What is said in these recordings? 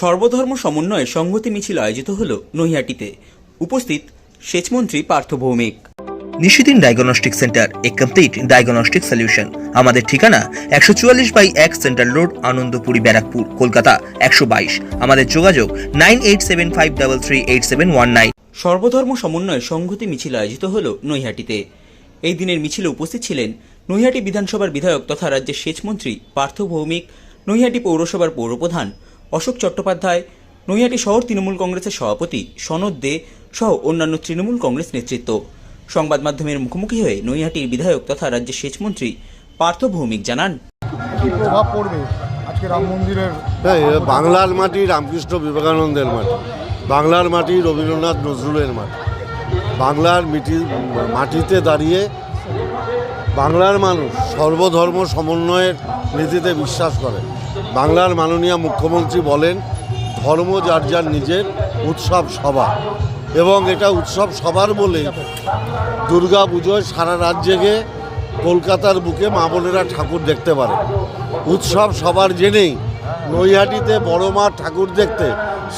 সর্বধর্ম সমন্বয়ে সংহতি মিছিল আয়োজিত হল নৈহাটিতে। উপস্থিত সেচমন্ত্রী পার্থ ভৌমিক। নিশিদিন ডায়াগনস্টিক সেন্টার এ কমপ্লিট ডায়াগনস্টিক সলিউশন। আমাদের ঠিকানা একশো চুয়াল্লিশ বাই এক সেন্ট্রাল রোড আনন্দপুরি ব্যারাকপুর কলকাতা একশো বাইশ। আমাদের যোগাযোগ nine eight seven five double three eight seven one nine. সর্বধর্ম সমন্বয়ে সংহতি মিছিল আয়োজিত হল নৈহাটিতে। এই দিনের মিছিলে উপস্থিত ছিলেন নৈহাটি বিধানসভার বিধায়ক তথা রাজ্যের সেচমন্ত্রী পার্থ ভৌমিক নৈহাটি পৌরসভার পৌরপ্রধান অশোক চট্টোপাধ্যায় নৈহাটি শহর তৃণমূল কংগ্রেসের সভাপতি সনদ দে সহ অন্যান্য তৃণমূল কংগ্রেস নেতৃত্ব। সংবাদ মাধ্যমের মুখোমুখি হয়ে নৈহাটির বিধায়ক তথা রাজ্যের সেচমন্ত্রী পার্থ ভৌমিক জানান। প্রভাব পড়বে আজকে রাম মন্দিরের বাংলার মাটি রামকৃষ্ণ বিবেকানন্দের মাটি। বাংলার মাটি রবীন্দ্রনাথ নজরুলের মাটি। বাংলার মিটি মাটিতে দাঁড়িয়ে বাংলার মানুষ সর্বধর্ম সমন্বয়ের নীতিতে বিশ্বাস করে। বাংলার মাননীয় মুখ্যমন্ত্রী বলেন, ধর্ম যার যার নিজের, উৎসব সবার। এবং এটা উৎসব সবার বলে দুর্গা পুজোয় সারা রাত জেগে কলকাতার বুকে মা বোনেরা ঠাকুর দেখতে পারে। উৎসব সবার জেনেই নৈহাটিতে বড় মা ঠাকুর দেখতে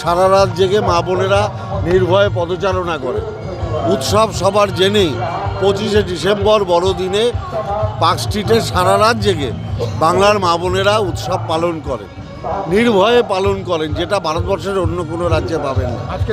সারা রাত জেগে মা বোনেরা নির্ভয়ে পদচারণা করে। উৎসব সবার জেনেই পঁচিশে ডিসেম্বর বড়দিনে পার্ক স্ট্রিটে সারা রাত জেগে বাংলার মা বোনেরা উৎসব পালন করে নির্ভয়ে পালন করেন, যেটা ভারতবর্ষের অন্য কোনো রাজ্যে পাবেন না। আজকে